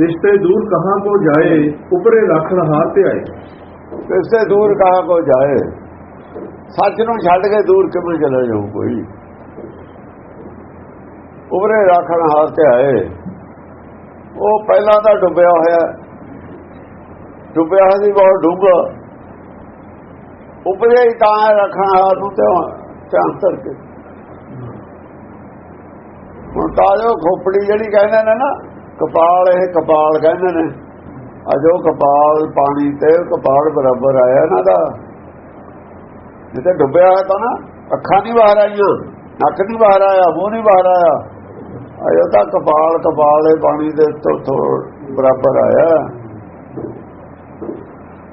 ਰਿਸ਼ਤੇ ਦੂਰ ਕਹਾਂ ਕੋ ਜਾਏ, ਉਪਰੇ ਰੱਖਣ ਹਾਰ ਤੇ ਆਏ। ਇਸੇ ਦੂਰ ਕਹਾਂ ਕੋ ਜਾਏ? ਸੱਚ ਨੂੰ ਛੱਡ ਕੇ ਦੂਰ ਕਿਵੇਂ ਚਲਾ ਜਾਊ ਕੋਈ? ਉਬਰੇ ਰੱਖਣ ਹਾਰ ਤੇ ਆਏ। ਉਹ ਪਹਿਲਾਂ ਤਾਂ ਡੁੱਬਿਆ ਹੋਇਆ। ਡੁੱਬਿਆ ਸੀ ਬਹੁਤ ਡੂੰਘਾ। ਉਬਰੇ ਹੀ ਤਾਂ ਰੱਖਣ ਹਾਰ ਨੂੰ ਤੇ ਧਿਆਨ ਕਰਕੇ ਹੁਣ ਤਾਂ ਜੋ ਖੋਪੜੀ ਜਿਹੜੀ ਕਹਿੰਦੇ ਨੇ ਨਾ ਕਪਾਲ, ਇਹ ਕਪਾਲ ਕਹਿੰਦੇ ਨੇ। ਅਜੋ ਕਪਾਲ ਪਾਣੀ ਤੇ ਕਪਾਲ ਬਰਾਬਰ ਆਇਆ ਇਹਨਾਂ ਦਾ। ਜਿੱਤੇ ਡੁੱਬਿਆ ਹੋਇਆ ਤਾਂ ਨਾ, ਅੱਖਾਂ ਨਹੀਂ ਬਾਹਰ ਆਈਆਂ, ਨੱਕ ਨਹੀਂ ਬਾਹਰ ਆਇਆ, ਮੂੰਹ ਨਹੀਂ ਬਾਹਰ ਆਇਆ। ਅਜੋ ਤਾਂ ਕਪਾਲ ਕਪਾਲ ਇਹ ਪਾਣੀ ਦੇ ਤੋਂ ਬਰਾਬਰ ਆਇਆ।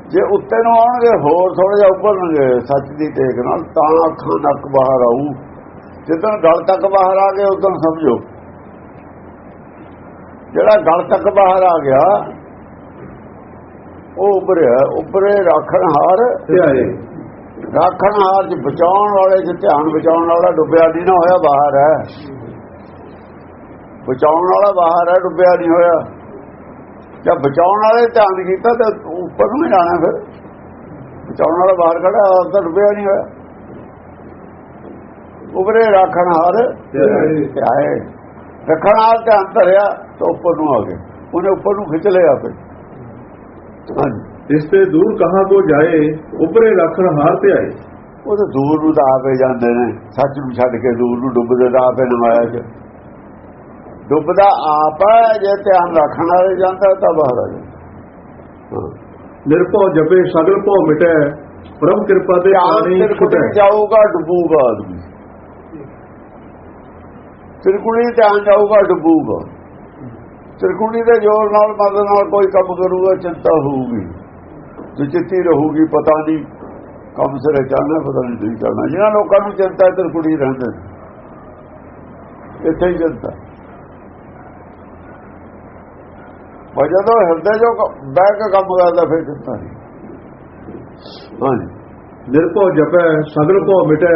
ਜੇ ਉੱਤੇ ਨੂੰ ਆਉਣਗੇ, ਹੋਰ ਥੋੜਾ ਜਿਹਾ ਉੱਪਰਨਗੇ ਸੱਚ ਦੀ ਟੇਕ ਨਾਲ, ਤਾਂ ਅੱਖਾਂ ਨੱਕ ਬਾਹਰ ਆਊ। ਜਦੋਂ ਗਲ ਤੱਕ ਬਾਹਰ ਆ ਗਏ, ਉਦੋਂ ਸਮਝੋ। ਜਿਹੜਾ ਗਲ ਤੱਕ ਬਾਹਰ ਆ ਗਿਆ ਉਹ ਉੱਭਰਿਆ ਉੱਭਰੇ ਰੱਖਣ ਹਾਰ ਤੇ ਆਏ। ਰੱਖਣ ਹਾਰ ਚ ਬਚਾਉਣ ਵਾਲੇ ਚ ਧਿਆਨ ਬਚਾਉਣ ਵਾਲਾ ਡੁੱਬਿਆ ਨਹੀਂ ਨਾ ਹੋਇਆ ਬਾਹਰ ਹੈ। ਬਚਾਉਣ ਵਾਲਾ ਬਾਹਰ ਹੈ ਡੁੱਬਿਆ ਨਹੀਂ ਹੋਇਆ। ਜਦ ਬਚਾਉਣ ਵਾਲੇ ਧਿਆਨ ਕੀਤਾ ਤਾਂ ਉੱਪਰ ਨੂੰ ਹੀ ਜਾਣਾ ਫਿਰ। ਬਚਾਉਣ ਵਾਲਾ ਬਾਹਰ ਖੜਾ ਤਾਂ ਡੁੱਬਿਆ ਨਹੀਂ ਹੋਇਆ। ਉਬਰੇ ਰੱਖਣ ਹਾਰ ਤੇ ਆਏ। ਤੇ ਆਏ। ਰੱਖਣ ਹਾਰ ਧਿਆਨ ਧਰਿਆ ਤਾਂ ਉੱਪਰ ਨੂੰ ਆ ਗਏ। ਉਹਨੇ ਉੱਪਰ ਨੂੰ ਖਿੱਚ ਲਿਆ ਫਿਰ। ਹਾਂਜੀ। ਰਿਸ਼ਤੇ ਦੂਰ ਕਹਾਂ ਕੋ ਜਾਏ ਉਪਰੇ ਰੱਖਣ ਹਾਰ ਤੇ ਆਏ। ਉਹ ਤਾਂ ਦੂਰ ਨੂੰ ਤਾਂ ਆਪੇ ਜਾਂਦੇ ਨੇ। ਸੱਚ ਨੂੰ ਛੱਡ ਕੇ ਦੂਰ ਨੂੰ ਡੁੱਬਦੇ ਤਾਂ ਆਪੇ ਨਵਾਇਆ ਚ ਡੁੱਬਦਾ ਆਪ ਹੈ ਜੇ ਧਿਆਨ ਰੱਖਣ ਵਾਲੇ ਜਾਂਦਾ ਤਾਂ ਬਾਹਰ ਆ ਜਾਂਦਾ। ਨਿਰਭਉ ਜਪੇ ਸਗਲ ਭਉ ਮਿਟੈ ਪਰਮ ਕਿਰਪਾ ਤੇ ਤਿਰਕੁਣੀ ਛੁਟੈ। ਜਾਊਗਾ ਡੁੱਬੂਗਾ ਆਦਮੀ। ਤਿਰਕੁਣੀ ਧਿਆਨ ਜਾਊਗਾ ਡੁੱਬੂਗਾ। ਤਿਰਕੁਣੀ ਦੇ ਜ਼ੋਰ ਨਾਲ ਮਦਦ ਨਾਲ ਕੋਈ ਕੰਮ ਕਰੂਗਾ ਚਿੰਤਾ ਹੋਊਗੀ। ਜੇ ਚਿੱਤੀ ਰਹੂਗੀ ਪਤਾ ਨਹੀਂ ਕੰਮ ਸਿਰੇ ਚੱਲਣਾ ਪਤਾ ਨਹੀਂ ਨਹੀਂ ਚੱਲਣਾ ਜਿਹਨਾਂ ਲੋਕਾਂ ਨੂੰ ਚਿੰਤਾ ਹੈ ਤਿਰਕੁਣੀ ਰਹਿੰਦੇ ਇੱਥੇ ਹੀ ਚਿੰਤਾ। ਜਦੋਂ ਹਿਰਦੇ ਜੋ ਬਹਿ ਕੇ ਕੰਮ ਕਰਦਾ ਫਿਰ ਚਿੰਤਾ ਨਹੀਂ। ਹਾਂਜੀ। ਨਿਰਭਉ ਜਪੈ ਸਗਲ ਭਉ ਮਿਟੈ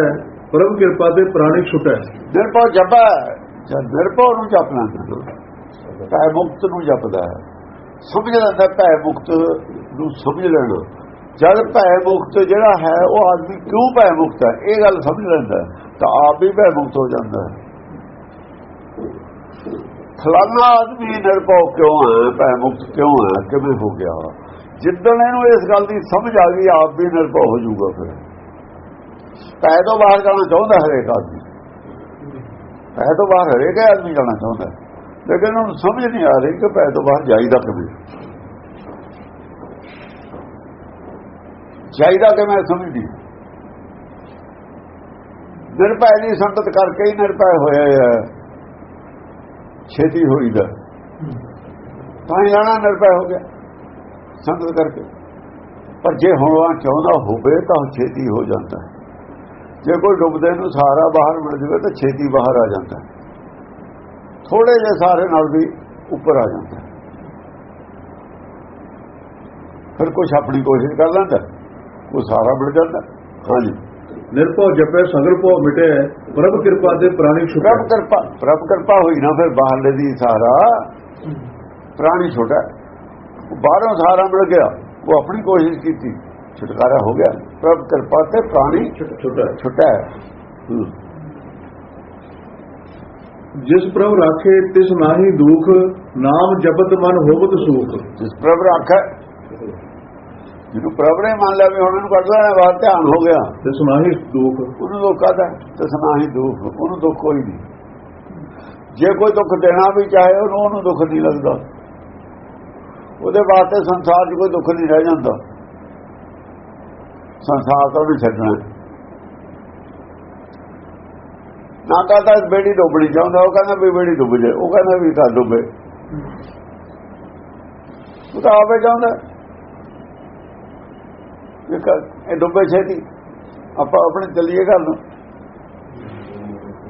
ਪਰਮ ਕਿਰਪਾ ਤੇ ਪ੍ਰਾਣੀ ਛੁਟੈ ਨਿਰਭਉ ਜਪੈ ਜਦ ਨਿਰਭਉ ਨੂੰ ਜਪਣਾ ਭੈ ਮੁਕਤ ਨੂੰ ਜਪਦਾ ਹੈ। ਸਮਝ ਲੈਂਦਾ ਭੈ ਮੁਕਤ ਨੂੰ ਸਮਝ ਲੈਣਾ। ਜਦ ਭੈ ਮੁਕਤ ਜਿਹੜਾ ਹੈ, ਉਹ ਆਦਮੀ ਕਿਉਂ ਭੈ ਮੁਕਤ ਹੈ? ਇਹ ਗੱਲ ਸਮਝ ਲੈਂਦਾ ਤਾਂ ਆਪ ਵੀ ਭੈ ਮੁਕਤ ਹੋ ਜਾਂਦਾ ਹੈ। ਫਲਾਣਾ ਆਦਮੀ ਨਿਰਭਉ ਕਿਉਂ ਹੈ? ਭੈ ਮੁਕਤ ਕਿਉਂ ਹੈ? ਕਿਵੇਂ ਹੋ ਗਿਆ? ਜਿੱਦਣ ਇਹਨੂੰ ਇਸ ਗੱਲ ਦੀ ਸਮਝ ਆ ਗਈ, ਆਪ ਵੀ ਨਿਰਭਉ ਹੋ ਜਾਊਗਾ ਫਿਰ। ਪੈ ਤੋਂ ਬਾਹਰ ਜਾਣਾ ਚਾਹੁੰਦਾ ਹਰੇਕ ਆਦਮੀ। ਪੈ ਤੋਂ ਬਾਹਰ ਹਰੇਕ ਆਦਮੀ ਜਾਣਾ ਚਾਹੁੰਦਾ। ਲੇਕਿਨ ਉਹਨੂੰ ਸਮਝ ਨਹੀਂ ਆ ਰਹੀ ਕਿ ਪੈ ਤੋਂ ਬਾਹਰ ਜਾਈਦਾ ਕਿਵੇਂ। ਜਾਈਦਾ ਕਿਵੇਂ ਸਮਝਦੀ। ਨਿਰਭੈ ਦੀ ਸੰਗਤ ਕਰਕੇ ਹੀ ਨਿਰਭੈ ਹੋਇਆ ਹੈ। ਛੇਤੀ ਹੋਈਦਾ। ਤਾਂ ਹੀ ਜਾਣਾ ਨਿਰਭੈ ਹੋ ਗਿਆ ਸੰਗਤ ਕਰਕੇ। ਪਰ ਜੇ ਹੋਣਾ ਚਾਹੁੰਦਾ ਹੋਵੇ ਤਾਂ ਛੇਤੀ ਹੋ ਜਾਂਦਾ। ਹੈ ਜੇ ਕੋਈ ਡੁੱਬਦੇ ਨੂੰ ਸਾਰਾ ਬਾਹਰ ਮਿਲ ਜਾਵੇ ਤਾਂ ਛੇਤੀ ਬਾਹਰ ਆ ਜਾਂਦਾ। ਥੋੜੇ ਜੇ ਸਾਰੇ ਨਾਲ ਵੀ ਉੱਪਰ ਆ ਜਾਂਦਾ। ਫਿਰ ਕੁਛ ਆਪਣੀ ਕੋਸ਼ਿਸ਼ ਕਰ ਲੈਂਦਾ ਉਹ ਸਾਰਾ ਮਿਲ ਜਾਂਦਾ। ਹਾਂਜੀ। ਨਿਰਭਉ ਜਪੈ ਸਗਲ ਭਉ ਮਿਟੈ ਪਰਮ ਕਿਰਪਾ ਤੇ ਪ੍ਰਾਣੀ ਛੁਟੈ। ਪ੍ਰਭ ਕਿਰਪਾ ਪ੍ਰਭ ਕਿਰਪਾ ਹੋਈ ਨਾ ਫਿਰ ਬਾਹਰਲੇ ਦੀ ਸਾਰਾ। ਪ੍ਰਾਣੀ ਛੋਟਾ। ਬਾਹਰੋਂ ਸਾਰਾ ਮਿਲ ਗਿਆ ਉਹ ਆਪਣੀ ਕੋਸ਼ਿਸ਼ ਕੀਤੀ ਛੁਟਕਾਰਾ ਹੋ ਗਿਆ। ਪ੍ਰਭ ਕਿਰਪਾ ਤੇ ਪ੍ਰਾਣੀ ਛੁਟੈ ਛੋਟਾ। ਜਿਸ ਪ੍ਰਭ ਰਾਖੇ ਤਿਸ ਨਾਹੀ ਦੁਖ ਨਾਮ ਜਪਤ ਮਨ ਹੋਵਤ ਸੁਖ। ਜਿਸ ਪ੍ਰਭ ਰੱਖਾ ਜਿਹਨੂੰ ਪ੍ਰਭ ਨੇ ਮੰਨ ਲਿਆ ਵੀ ਹੁਣ ਇਹਨੂੰ ਕੱਢ ਲੈਣਾ ਬਾਹਰ ਧਿਆਨ ਹੋ ਗਿਆ। ਤਿਸ ਨਾਹੀ ਦੁਖ। ਉਹਨੂੰ ਦੁੱਖ ਆਦਾ ਤਸਨਾ ਹੀ ਦੁੱਖ ਉਹਨੂੰ ਦੁੱਖ ਕੋਈ ਨਹੀਂ। ਜੇ ਕੋਈ ਦੁੱਖ ਦੇਣਾ ਵੀ ਚਾਹੇ ਉਹਨੂੰ ਉਹਨੂੰ ਦੁੱਖ ਨਹੀਂ ਲੱਗਦਾ। ਉਹਦੇ ਵਾਸਤੇ ਸੰਸਾਰ 'ਚ ਕੋਈ ਦੁੱਖ ਨਹੀਂ ਰਹਿ ਜਾਂਦਾ। ਸੰਸਾਰ ਤੋਂ ਵੀ ਛੱਡਣਾ। ਨਾ ਕਹਤਾ ਬੇੜੀ ਡੁੱਬਣੀ ਚਾਹੁੰਦਾ ਉਹ ਕਹਿੰਦਾ ਵੀ ਬੇੜੀ ਡੁੱਬ ਜਾਏ ਉਹ ਕਹਿੰਦਾ ਵੀ ਤਾਂ ਡੁੱਬੇ। ਉਹ ਤਾਂ ਆਪੇ ਚਾਹੁੰਦਾ ਇਹ ਡੁੱਬੇ ਛੇਤੀ। ਆਪਾਂ ਆਪਣੇ ਚੱਲੀਏ ਘਰ ਨੂੰ।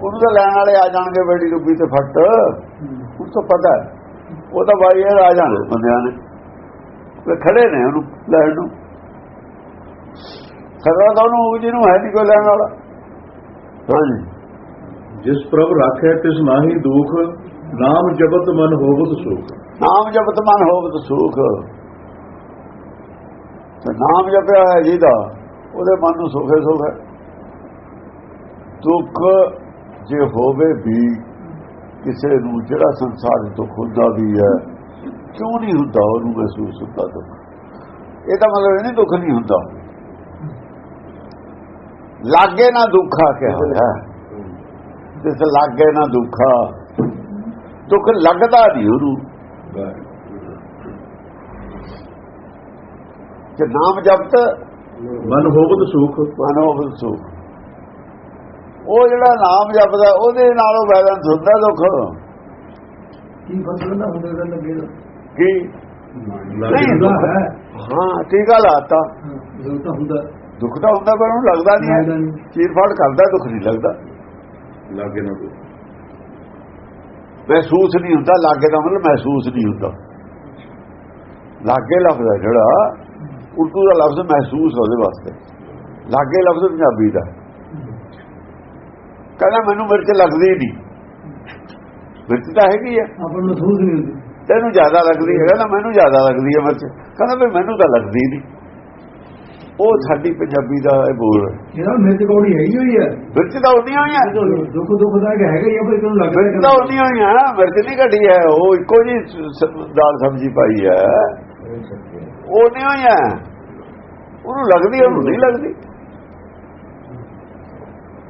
ਉਹਨੂੰ ਤਾਂ ਲੈਣ ਵਾਲੇ ਆ ਜਾਣਗੇ ਬੇੜੀ ਡੁੱਬੀ ਤੇ ਫੱਟ। ਉਹ ਤਾਂ ਪਤਾ ਉਹ ਤਾਂ ਬਾਈ ਆ ਜਾਣੇ ਬੰਦਿਆਂ ਨੇ। ਉਹ ਖੜੇ ਨੇ ਉਹਨੂੰ ਲੈਣ ਨੂੰ। ਸਦਾ ਤਾਂ ਉਹਨੂੰ ਜਿਹਨੂੰ ਹੈ ਨਹੀਂ ਕੋਈ ਲੈਣ ਵਾਲਾ। ਹਾਂਜੀ। ਜਿਸ ਪ੍ਰਭ ਰਾਖੇ ਤਿਸ ਨਾਹੀ ਦੁਖ ਨਾਮ ਜਪਤ ਮਨ ਹੋਵਤ ਸੁਖ। ਨਾਮ ਜਪਤ ਮਨ ਹੋਵਤ ਸੁਖ। ਤੇ ਨਾਮ ਜਪਿਆ ਹੈ ਜਿਹਦਾ ਉਹਦੇ ਮਨ ਨੂੰ ਸੁਖੇ ਸੁਖ ਹੈ। ਦੁੱਖ ਜੇ ਹੋਵੇ ਵੀ ਕਿਸੇ ਨੂੰ ਜਿਹੜਾ ਸੰਸਾਰ ਤੋਂ ਹੁੰਦਾ ਵੀ ਹੈ ਕਿਉਂ ਨਹੀਂ ਹੁੰਦਾ ਉਹਨੂੰ ਮਹਿਸੂਸ ਹੁੰਦਾ ਦੁੱਖ? ਇਹ ਤਾਂ ਮਤਲਬ ਇਹ ਨਹੀਂ ਦੁੱਖ ਨਹੀਂ ਹੁੰਦਾ। ਲਾਗੇ ਨਾ ਦੁੱਖਾ ਕਿਹਾ ਜਿਸ ਲਾਗੇ ਨਾ ਦੁੱਖਾ ਦੁੱਖ ਲੱਗਦਾ ਨਹੀਂ ਉਹਨੂੰ। ਕਿ ਨਾਮ ਜਪਤ ਮਨ ਹੋਵਤ ਸੁਖ। ਮਨੋ ਸੁਖ। ਉਹ ਜਿਹੜਾ ਨਾਮ ਜਪਦਾ ਉਹਦੇ ਨਾਲੋਂ ਬੈਲੈਂਸ ਹੁੰਦਾ ਦੁੱਖ। ਕੀ ਫਸਲ ਹੁੰਦੇ ਦਾ? ਲੱਗੇ ਕੀ ਹੁੰਦਾ ਹੈ। ਹਾਂ ਟੀਕਾ ਲਾਤਾ। ਜੋ ਤਾਂ ਹੁੰਦਾ। ਦੁੱਖ ਤਾਂ ਹੁੰਦਾ ਪਰ ਉਹਨੂੰ ਲੱਗਦਾ ਨਹੀਂ। ਚੀਰ ਫਾੜ ਕਰਦਾ ਦੁੱਖ ਨਹੀਂ ਲੱਗਦਾ। ਲਾਗੇ ਨਾ ਕੋਈ। ਮਹਿਸੂਸ ਨਹੀਂ ਹੁੰਦਾ ਲਾਗੇ ਦਾ ਮਤਲਬ ਮਹਿਸੂਸ ਨਹੀਂ ਹੁੰਦਾ। ਲਾਗੇ ਲਫ਼ਜ਼ ਹੈ ਜਿਹੜਾ ਉਰਦੂ ਦਾ ਲਫ਼ਜ਼ ਮਹਿਸੂਸ ਉਹਦੇ ਵਾਸਤੇ। ਲਾਗੇ ਲਫ਼ਜ਼ ਪੰਜਾਬੀ ਦਾ। ਕਹਿੰਦਾ ਮੈਨੂੰ ਮਿਰਚ ਲੱਗਦੀ ਨਹੀਂ। ਮਿਰਚ ਤਾਂ ਹੈਗੀ ਹੈ। ਆਪਾਂ ਨੂੰ ਮਹਿਸੂਸ ਨਹੀਂ ਹੁੰਦੀ। ਤੈਨੂੰ ਜ਼ਿਆਦਾ ਲੱਗਦੀ ਹੈ। ਕਹਿੰਦਾ ਮੈਨੂੰ ਜ਼ਿਆਦਾ ਲੱਗਦੀ ਹੈ ਮਿਰਚ। ਕਹਿੰਦਾ ਵੀ ਮੈਨੂੰ ਤਾਂ ਲੱਗਦੀ ਨਹੀਂ। ਉਹ ਸਾਡੀ ਪੰਜਾਬੀ ਦਾ ਇਹ ਬੋਲ ਹੈ ਇਹਦਾ ਮਿਰਚ ਕੌੜੀ ਹੈਗੀ ਹੋਈ ਹੈ। ਮਿਰਚ ਤਾਂ ਉਨੀਆਂ ਹੀ ਹੈ ਦੁੱਖ ਦੁੱਖ ਦਾ ਹੈਗਾ ਹੀ ਆ ਪਰ ਕਿਉਂ ਮਿਰਚ ਲੱਗਦਾ ਤਾਂ ਉਨੀਆਂ ਹੀ ਹੈ ਮਿਰਚ ਨਹੀਂ ਘਟੀ ਹੈ ਉਹ ਇੱਕੋ ਜੀ ਦਾਲ ਸਬਜ਼ੀ ਪਾਈ ਹੈ। ਉਹ ਨਹੀਂ ਹੋਈ ਹੈ ਉਹਨੂੰ ਲੱਗਦੀ ਉਹਨੂੰ ਨਹੀਂ ਲੱਗਦੀ।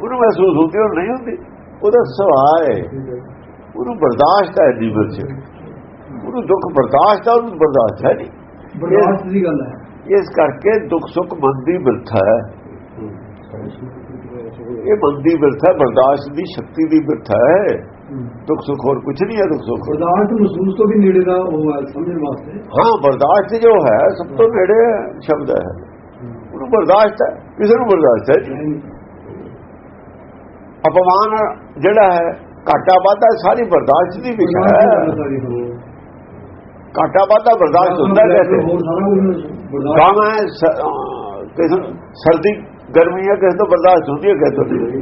ਉਹਨੂੰ ਮਹਿਸੂਸ ਹੁੰਦੀ ਉਹ ਨਹੀਂ ਹੁੰਦੀ। ਉਹਦਾ ਸੁਭਾਅ ਹੈ। ਉਹਨੂੰ ਬਰਦਾਸ਼ਤ ਹੈ ਦੀ ਮਿਰਚ। ਉਹਨੂੰ ਦੁੱਖ ਬਰਦਾਸ਼ਤ ਹੈ ਉਹਨੂੰ ਬਰਦਾਸ਼ਤ ਹੈ ਨਹੀਂ। ਬਰਦਾਸ਼ਤ ਦੀ ਗੱਲ ਹੈ। ਇਸ ਕਰਕੇ ਦੁੱਖ ਸੁੱਖ ਮਨ ਦੀ ਬਿਰਥਾ ਹੈ। ਇਹ ਮਨ ਦੀ ਬਿਰਥਾ ਹੈ, ਬਰਦਾਸ਼ਤ ਦੀ ਸ਼ਕਤੀ ਦੀ ਬਿਰਥਾ ਹੈ। ਦੁੱਖ ਸੁੱਖ ਹੋਰ ਕੁਝ ਨਹੀਂ ਹੈ ਦੁੱਖ ਸੁੱਖ। ਬਰਦਾਸ਼ਤ ਮਹਿਸੂਸ ਤੋਂ ਵੀ ਨੇੜੇ ਦਾ ਉਹ ਹੈ ਸਮਝਣ ਵਾਸਤੇ। ਹਾਂ ਬਰਦਾਸ਼ਤ ਜੋ ਹੈ ਸਭ ਤੋਂ ਨੇੜੇ ਸ਼ਬਦ ਹੈ। ਉਹਨੂੰ ਬਰਦਾਸ਼ਤ ਹੈ ਕਿਸੇ ਨੂੰ ਬਰਦਾਸ਼ਤ ਹੈ। ਅਪਮਾਨ ਜਿਹੜਾ ਹੈ ਘਾਟਾ ਵਾਧਾ ਸਾਰੀ ਬਰਦਾਸ਼ਤ ਦੀ ਵਿਸ਼ਾ ਹੈ। ਘਾਟਾ ਵਾਧਾ ਬਰਦਾਸ਼ਤ ਹੁੰਦਾ ਕਹਿੰਦੇ ਕੰਮ ਹੈ ਕਿਸੇ ਸਰਦੀ ਗਰਮੀ ਹੈ ਕਿਸੇ ਤੋਂ ਬਰਦਾਸ਼ਤ ਹੁੰਦੀ ਹੈ ਕਿਸੇ ਤੋਂ ਨਹੀਂ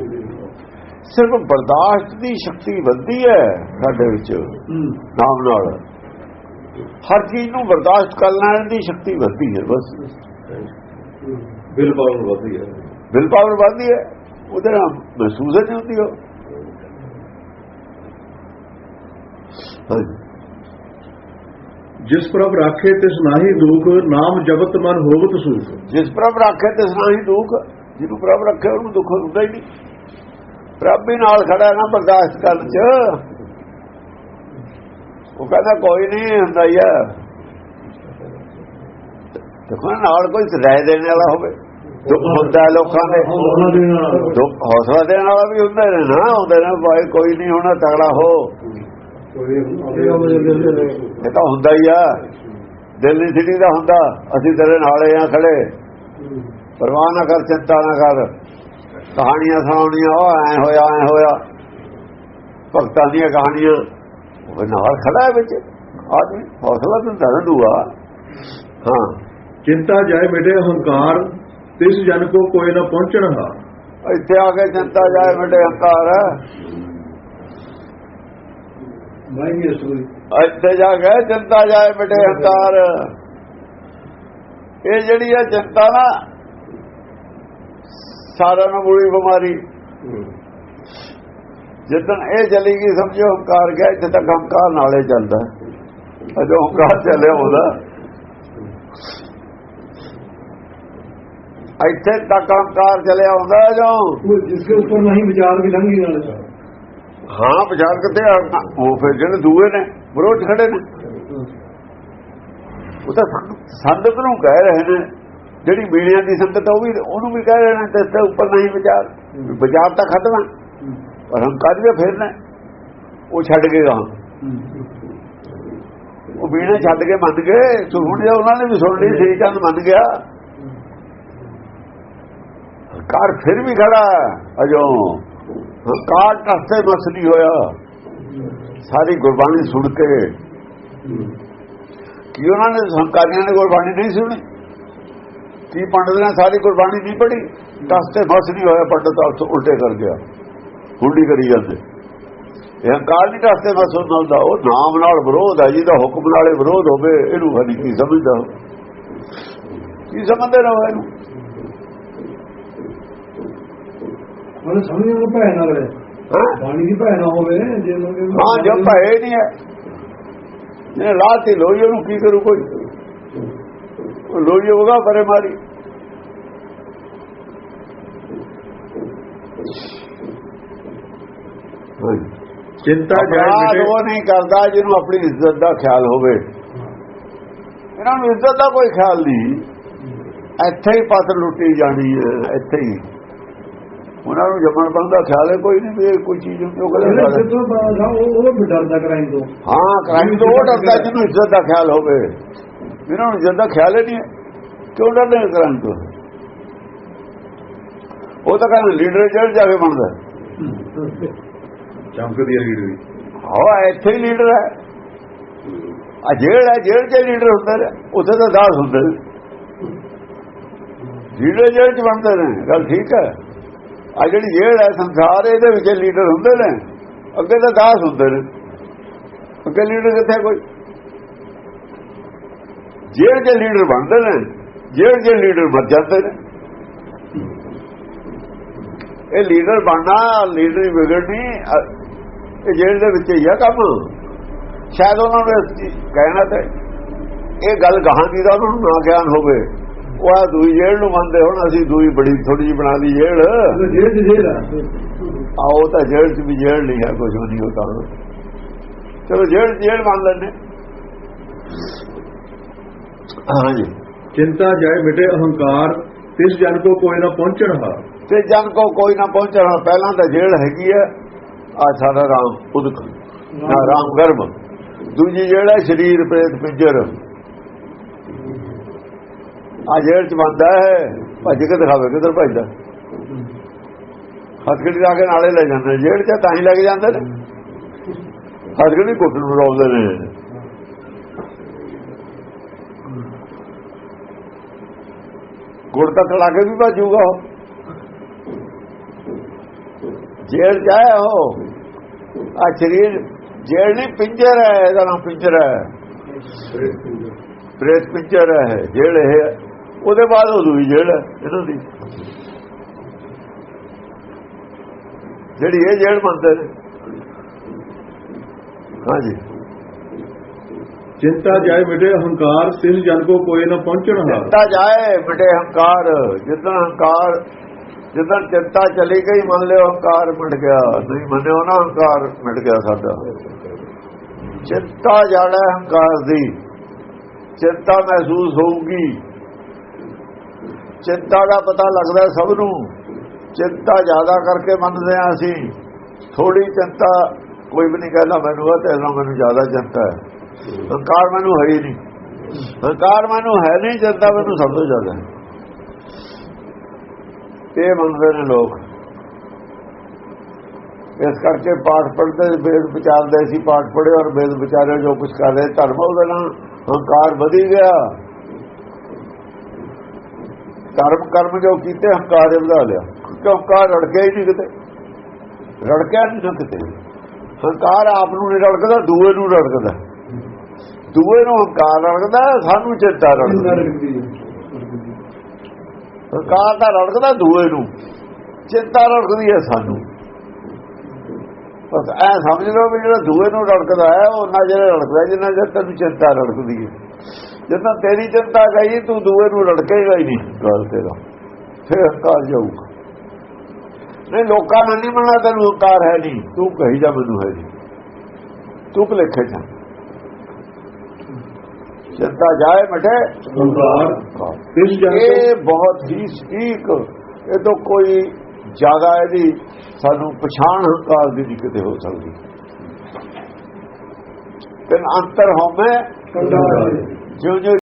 ਸਿਰਫ ਬਰਦਾਸ਼ਤ ਦੀ ਸ਼ਕਤੀ ਵੱਧਦੀ ਹੈ ਸਾਡੇ ਵਿੱਚ ਨਾਮ ਨਾਲ। ਹਰ ਚੀਜ਼ ਨੂੰ ਬਰਦਾਸ਼ਤ ਕਰ ਲੈਣ ਦੀ ਸ਼ਕਤੀ ਵੱਧਦੀ ਹੈ ਬਸ। ਬਿਲ ਪਾਵਰ ਵਧੀ ਹੈ। ਵਿਲ ਪਾਵਰ ਵੱਧਦੀ ਹੈ ਉਹਦੇ ਨਾਲ ਮਹਿਸੂਸ ਨਹੀਂ ਹੁੰਦੀ ਉਹ। ਜਿਸ ਪ੍ਰਭ ਰਾਖੇ ਤਿਸ ਨਾਹੀ ਦੁਖ ਨਾਮ ਜਪਤ ਮਨ ਹੋਵਤ ਸੁਖ। ਜਿਸ ਪ੍ਰਭ ਰੱਖੇ ਤੇ ਸਨਾਹੀ ਦੁੱਖ ਜਿਹਨੂੰ ਪ੍ਰਭ ਰੱਖੇ ਉਹਨੂੰ ਦੁੱਖ ਹੁੰਦਾ ਹੀ ਨਹੀਂ। ਪ੍ਰਭ ਵੀ ਨਾਲ ਖੜਾ ਹੈ ਨਾ ਬਰਦਾਸ਼ਤ ਕਰਨ ਚ। ਉਹ ਕਹਿੰਦਾ ਕੋਈ ਨਹੀਂ ਹੁੰਦਾ ਆ। ਦੇਖੋ ਨਾ ਨਾਲ ਕੋਈ ਰਾਏ ਦੇਣ ਵਾਲਾ ਹੋਵੇ। ਦੁੱਖ ਹੁੰਦਾ ਲੋਕਾਂ ਦੇ। ਦੁੱਖ ਹੌਸਲਾ ਦੇਣ ਵਾਲਾ ਵੀ ਹੁੰਦਾ ਨੇ ਨਾ ਹੁੰਦਾ ਨੇ ਭਾਈ ਕੋਈ ਨਹੀਂ ਹੋਣਾ ਤਗੜਾ ਹੋ। ਇਹ ਤਾਂ ਹੁੰਦਾ ਹੀ ਆ। ਦਿੱਲੀ ਸਿਟੀ ਦਾ ਹੁੰਦਾ। ਅਸੀਂ ਤੇਰੇ ਨਾਲੇ ਆ ਖੜੇ। ਪਰਵਾਹ ਨਾ ਕਰ ਚਿੰਤਾ ਨਾ ਕਰ। ਕਹਾਣੀਆਂ ਸੁਣਾਉਣੀਆਂ ਉਹ ਐ ਹੋਇਆ ਐ ਹੋਇਆ। ਭਗਤਾਂ ਦੀਆਂ ਕਹਾਣੀਆਂ। ਉਹ ਨਾਲ ਖੜਾ ਹੈ ਵਿੱਚ। ਆਦਮੀ ਹੌਸਲਾ ਦਿੰਦਾ ਨਾ ਦੂਆ। ਹਾਂ। ਚਿੰਤਾ ਜਾਏ ਮਿਟੇ ਹੰਕਾਰ ਤਿਸ ਜਨ ਕੋ ਕੋਈ ਨਾ ਪਹੁੰਚਣ ਇੱਥੇ ਆ ਕੇ ਚਿੰਤਾ ਜਾਏ ਵੱਡੇ ਹੰਕਾਰ। ਮੈਂ ਵੀ ਅਸੂਈ ਇੱਥੇ ਜਾ ਕੇ ਚਿੰਤਾ ਜਾਏ ਬਟੇ ਹੰਕਾਰ। ਇਹ ਜਿਹੜੀ ਹੈ ਚਿੰਤਾ ਨਾ ਸਾਰਾ ਨੂੰ ਬੁਰੀ ਬਿਮਾਰੀ। ਜਦੋਂ ਇਹ ਚਲੀ ਗਈ ਸਮਝੋ ਹੰਕਾਰ ਗਿਆ ਇੱਥੇ ਤੱਕ ਹੰਕਾਰ ਨਾਲੇ ਚੱਲਦਾ। ਅਜੋ ਹੰਕਾਰ ਚੱਲਿਆ ਉਹਦਾ। ਇੱਥੇ ਤੱਕ ਹੰਕਾਰ ਚੱਲਿਆ ਹੁੰਦਾ ਜੋ ਜਿਸ ਦੇ ਉੱਪਰ ਨਹੀਂ ਵਿਚਾਰ ਵੀ ਲੰਘੀ ਨਾਲ ਹਾਂ ਵਿਚਾਰ ਕਿਤੇ ਆ- ਉਹ ਫਿਰ ਜਿਹੜੇ ਦੂਏ ਨੇ, ਵਿਰੋਧ ਖੜੇ ਨੇ। ਉਹ ਤਾਂ ਸੰਗਤ ਨੂੰ ਕਹਿ ਰਹੇ ਨੇ, ਜਿਹੜੀ ਬੀੜੀਆਂ ਦੀ ਸੰਗਤ ਉਹ ਵੀ ਉਹਨੂੰ ਵੀ ਕਹਿ ਰਹੇ ਨੇ, ਤੇ ਤੇ ਉੱਪਰ ਨਹੀਂ ਵਿਚਾਰ ਵਿਚਾਰ ਤਾਂ ਖਤਮ ਹੈ ਪਰ ਹੰਕਾਰ ਵੀ ਫਿਰ ਨੇ, ਉਹ ਛੱਡ ਕੇ ਗਾਂ ਉਹ ਬੀੜੇ ਛੱਡ ਕੇ ਮੰਨ ਗਏ ਸੁਣ ਲਿਆ ਉਹਨਾਂ ਨੇ ਵੀ ਸੁਣ ਲਈ, ਸ੍ਰੀ ਚੰਦ ਮੰਨ ਗਿਆ। ਹੰਕਾਰ ਫਿਰ ਵੀ ਖੜਾ, ਅਜੋ। ਹੰਕਾਰ ਟਸਤੇ ਬਸ ਨਹੀਂ ਹੋਇਆ। ਸਾਰੀ ਗੁਰਬਾਣੀ ਸੁਣ ਕੇ। ਕੀ ਉਹਨਾਂ ਨੇ ਹੰਕਾਰੀਆਂ ਨੇ ਗੁਰਬਾਣੀ ਨਹੀਂ ਸੁਣੀ? ਕੀ ਪੰਡਤ ਨੇ ਸਾਰੀ ਗੁਰਬਾਣੀ ਨਹੀਂ ਪੜ੍ਹੀ? ਟਸਤੇ ਬਸ ਨਹੀਂ ਹੋਇਆ, ਪੰਡਤ ਤਾਂ ਉਲਟੇ ਕਰ ਗਿਆ। ਹੁੱਡੀ ਕਰੀ ਜਾਂਦੇ। ਇਹ ਹੰਕਾਰ ਨਹੀਂ ਰਸਤੇ ਨਾਲ ਸੁਣਦਾ ਉਹ ਨਾਮ ਨਾਲ ਵਿਰੋਧ ਹੈ ਜਿਹਦਾ ਹੁਕਮ ਨਾਲੇ ਵਿਰੋਧ ਹੋਵੇ, ਇਹਨੂੰ ਹਰੀ ਕੀ ਸਮਝਦਾ? ਕੀ ਸਮਝਦੇ ਰਹੋ ਇਹਨੂੰ? ਮਨ ਸਮਝ ਨੂੰ ਭੈ ਹੈਂ? ਬਾਣੀ ਦੀ ਭੈ ਨਾ ਹੋਵੇ ਜੇ ਮੰਗੇ ਹਾਂ ਜੋ ਭਏ ਨਹੀਂ ਹੈ ਜੇ ਲਾਤੀ ਲੋਈ ਉਹਨੂੰ ਕੀ ਕਰੂ ਕੋਈ? ਉਹ ਲੋਈ ਹੋਗਾ ਪਰੇ ਮਾਰੀ। ਚਿੰਤਾ ਮਿਟੇ ਉਹ ਨਹੀਂ ਕਰਦਾ ਜਿਹਨੂੰ ਆਪਣੀ ਇੱਜ਼ਤ ਦਾ ਖਿਆਲ ਹੋਵੇ। ਇਹਨਾਂ ਨੂੰ ਇੱਜ਼ਤ ਦਾ ਕੋਈ ਖਿਆਲ ਨਹੀਂ। ਇੱਥੇ ਹੀ ਪਤ ਲੁੱਟੀ ਜਾਣੀ ਹੈ ਇੱਥੇ ਹੀ। ਉਹਨਾਂ ਨੂੰ ਜੰਮਣ ਪਣ ਦਾ ਖਿਆਲ ਹੈ ਕੋਈ ਨਹੀਂ ਵੀ ਕੋਈ ਚੀਜ਼ ਹੈ ਤੋਂ ਬਾਅਦ ਉਹ ਉਹ ਵੀ ਡਰਦਾ ਕਰਾਈ ਤੋਂ। ਹਾਂ ਕ੍ਰਾਈਮ ਤੋਂ ਉਹ ਡਰਦਾ ਜਿਹਨੂੰ ਇੱਜ਼ਤ ਦਾ ਖਿਆਲ ਹੋਵੇ। ਇਹਨਾਂ ਨੂੰ ਇੱਜ਼ਤ ਦਾ ਖਿਆਲ ਹੀ ਨਹੀਂ ਹੈ ਕਿਉਂ ਡਰਦੇ ਨੇ ਕ੍ਰਾਈਮ ਤੋਂ। ਉਹ ਤਾਂ ਕਹਿੰਦਾ ਲੀਡਰ ਜੇਲ੍ਹ ਜਾ ਕੇ ਬਣਦਾ ਚਮਕਦੀ ਹੈ ਲੀਡਰ ਵੀ। ਹਾਂ ਇੱਥੇ ਹੀ ਲੀਡਰ ਹੈ। ਆ ਜੇਲ੍ਹ ਹੈ ਜੇਲ੍ਹ 'ਚ ਲੀਡਰ ਹੁੰਦੇ ਨੇ ਉੱਥੇ ਤਾਂ ਦਾਸ ਹੁੰਦੇ ਨੇ। ਲੀਡਰ ਜੇਲ੍ਹ 'ਚ ਬਣਦੇ ਨੇ ਗੱਲ ਠੀਕ ਹੈ। ਆ ਜਿਹੜੀ ਜੇਲ੍ਹ ਹੈ, ਸੰਸਾਰ, ਇਹਦੇ ਵਿੱਚ ਲੀਡਰ ਹੁੰਦੇ ਨੇ। ਅੱਗੇ ਤਾਂ ਦਾਸ ਹੁੰਦੇ ਨੇ। ਅੱਗੇ ਲੀਡਰ ਕਿੱਥੇ ਕੋਈ? ਜੇਲ੍ਹ 'ਚ ਲੀਡਰ ਬਣਦੇ ਨੇ, ਜੇਲ੍ਹ 'ਚ ਲੀਡਰ ਬਣ ਜਾਂਦੇ ਨੇ। ਇਹ ਲੀਡਰ ਬਣਨਾ ਲੀਡਰ ਵਿਗੜਨੀ ਇਹ ਜੇਲ੍ਹ ਦੇ ਵਿੱਚ ਹੀ ਆ ਕੰਮ। ਸ਼ਾਇਦ ਉਹਨਾਂ ਨੂੰ ਕਹਿਣਾ ਤੇ, ਇਹ ਗੱਲ ਗਾਹਾਂ ਦਾ ਉਹਨਾਂ ਨੂੰ ਨਾ ਗਿਆਨ ਹੋਵੇ। ਉਹ ਆ ਦੂਈ ਜੇਲ੍ਹ ਨੂੰ ਮੰਨਦੇ ਹੁਣ ਅਸੀਂ ਦੂਈ ਬੜੀ ਥੋੜੀ ਜਿਹੀ ਬਣਾ ਲਈ ਜੇਲ੍ਹ। ਆਓ ਤਾਂ ਜੇਲ੍ਹ 'ਚ ਵੀ ਜੇਲ੍ਹ ਨਹੀਂ ਹੈ ਕੁਝ ਨਹੀਂ ਹੁੰਦਾ ਚਲੋ ਜੇਲ੍ਹ 'ਚ ਜੇਲ੍ਹ ਮੰਨ ਲੈਂਦੇ ਹਾਂਜੀ। ਚਿੰਤਾ ਜਾਏ ਮਿਟੇ ਅਹੰਕਾਰ ਤਿਸ ਜਨ ਕੋ ਕੋਈ ਨਾ ਪਹੁੰਚਣ ਹਾ ਤੇ ਜਨ ਕੋ ਕੋਈ ਨਾ ਪਹੁੰਚਣਾ ਪਹਿਲਾਂ ਤਾਂ ਜੇਲ੍ਹ ਹੈਗੀ ਹੈ। ਆ ਸਾਡਾ ਰਾਮ ਉਦਕ। ਨਾ ਰਾਮ ਗਰਭ। ਦੂਜੀ ਜਿਹੜਾ ਸਰੀਰ ਪ੍ਰੇਤ ਪਿੰਜਰ। ਆ ਜੇਲ੍ਹ ਚ ਬੰਦਾ ਹੈ ਭੱਜ ਕੇ ਦਿਖਾਵੇ ਕਿੱਧਰ ਭੱਜਦਾ। ਹੱਥਕੜੀ ਲਾ ਕੇ ਨਾਲੇ ਲੈ ਜਾਂਦੇ। ਜੇਲ੍ਹ ਚ ਤਾਂ ਹੀ ਲੱਗ ਜਾਂਦੇ ਨੇ। ਹੱਥਕੜੀ ਕੁੱਟ ਨੂੰ ਰੋਲਦੇ ਨੇ। ਗੁੜ ਤੱਕ ਲਾ ਕੇ ਵੀ ਭੱਜੂਗਾ ਉਹ। ਜੇਲ੍ਹ ਜਾਇਆ ਹੋ ਆ ਸਰੀਰ ਜੇਲ੍ਹ ਨਹੀਂ ਪਿੰਜਰ ਹੈ ਇਹਦਾ ਨਾਮ ਪਿੰਜਰ ਹੈ। ਪ੍ਰੇਤ ਪਿੰਜਰ ਹੈ ਜੇਲ੍ਹ ਇਹ ਉਹਦੇ ਬਾਅਦ ਉਹ ਦੂਈ ਜੇਲ੍ਹ ਹੈ ਇਹਨਾਂ ਦੀ। ਜਿਹੜੀ ਇਹ ਜੇਲ੍ਹ ਮੰਨਦੇ ਨੇ। ਹਾਂਜੀ। ਚਿੰਤਾ ਜਾਏ ਮਿਟੇ ਅਹੰਕਾਰ ਤਿਸ ਜਨ ਕੋ ਕੋਈ ਨਾ ਪਹੁੰਚਣ ਹਾ ਚਿੰਤਾ ਜਾਏ ਬਟੇ ਹੰਕਾਰ ਜਿੱਦਣ ਹੰਕਾਰ ਜਿੱਦਣ ਚਿੰਤਾ ਚਲੀ ਗਈ ਮੰਨ ਲਿਓ ਹੰਕਾਰ ਮਿਟ ਗਿਆ। ਨਹੀਂ ਮੰਨਿਓ ਨਾ ਹੰਕਾਰ ਮਿਟ ਗਿਆ ਸਾਡਾ। ਚਿੰਤਾ ਜਾਣਾ ਹੰਕਾਰ ਦੀ। ਚਿੰਤਾ ਮਹਿਸੂਸ ਹੋਊਗੀ। ਚਿੰਤਾ ਦਾ ਪਤਾ ਲੱਗਦਾ ਸਭ ਨੂੰ। ਚਿੰਤਾ ਜ਼ਿਆਦਾ ਕਰਕੇ ਮੰਨਦੇ ਆ ਅਸੀਂ। ਥੋੜੀ ਚਿੰਤਾ, ਕੋਈ ਵੀ ਨਹੀਂ ਕਹਿੰਦਾ ਮੈਨੂੰ ਆ ਤੇ ਮੈਨੂੰ ਜ਼ਿਆਦਾ ਚਿੰਤਾ ਹੈ। ਹੰਕਾਰ ਮੈਨੂੰ ਹੈ ਹੀ ਨਹੀਂ। ਹੰਕਾਰ ਮੈਨੂੰ ਹੈ ਨਹੀਂ, ਚਿੰਤਾ ਮੈਨੂੰ ਸਭ ਤੋਂ ਜ਼ਿਆਦਾ ਹੈ। ਇਹ ਮੰਨਦੇ ਨੇ ਲੋਕ। ਇਸ ਕਰਕੇ ਪਾਠ ਪੜ੍ਹਦੇ, ਵੇਦ ਵਿਚਾਰਦੇ ਸੀ, ਪਾਠ ਪੜ੍ਹੇ ਔਰ ਵੇਦ ਵਿਚਾਰੇ ਜੋ ਕੁਝ ਕਰ ਰਹੇ, ਧਰਮ ਉਹਦੇ ਨਾਲ ਹੰਕਾਰ ਵਧੀ ਗਿਆ। ਧਰਮ ਕਰਮ ਜੋ ਕੀਤੇ ਹੰਕਾਰ ਵਧਾ ਲਿਆ। ਕਿਉਂਕਿ ਹੰਕਾਰ ਰੜਕਿਆ ਹੀ ਨਹੀਂ ਕਿਤੇ। ਰੜਕਿਆ ਨਹੀਂ ਕਿਤੇ। ਹੰਕਾਰ ਆਪ ਨੂੰ ਨਹੀਂ ਰੜਕਦਾ ਦੂਏ ਨੂੰ ਰੜਕਦਾ। ਦੂਏ ਨੂੰ ਹੰਕਾਰ ਰੜਕਦਾ ਸਾਨੂੰ ਚਿੰਤਾ ਰੜਕਦਾ। ਸਰਕਾਰ ਦਾ ਰੜਕਦਾ ਦੂਏ ਨੂੰ। ਚਿੰਤਾ ਰੜਕਦੀ ਹੈ ਸਾਨੂੰ। ਬਸ ਐ ਸਮਝ ਲਓ ਵੀ ਜਿਹੜਾ ਦੂਏ ਨੂੰ ਰੜਕਦਾ ਹੈ ਉਹ ਨਾ ਜਿਹੜਾ ਰੜਕਦਾ ਜਿੰਨਾ ਜਦ ਤੈਨੂੰ ਚਿੰਤਾ ਰੜਕਦੀ ਹੈ। ਜਦੋਂ ਤੇਰੀ ਚਿੰਤਾ ਗਈ ਤੂੰ ਦੂਏ ਨੂੰ ਰੜਕੇਗਾ ਹੀ ਨਹੀਂ ਗੱਲ ਤੇਰਾ। ਫਿਰ ਹੰਕਾਰ ਜਾਊਗਾ? ਨਹੀਂ ਲੋਕਾਂ ਨੂੰ ਨਹੀਂ ਮੰਨਣਾ ਤੈਨੂੰ ਹੰਕਾਰ ਹੈ ਨਹੀਂ। ਤੂੰ ਕਹੀ ਜਾ ਮੈਨੂੰ ਹੈ ਨਹੀਂ। ਤੂੰ ਭਲੇਖੇ ਜਾ ਚਿੰਤਾ ਜਾਏ ਮਟੇ ਕੋ ਇਹ ਬਹੁਤ ਹੀ ਸਟੀਕ। ਇਹ ਤੋਂ ਕੋਈ ਜ਼ਿਆਦਾ ਇਹਦੀ ਸਾਨੂੰ ਪਛਾਣ ਹੰਕਾਰ ਦੀ ਨਹੀਂ ਕਿਤੇ ਹੋ ਸਕਦੀ। ਤੇ ਅੰਤਰ ਹੋਵੇ ਜਿਉਂ ਜਿਉਂ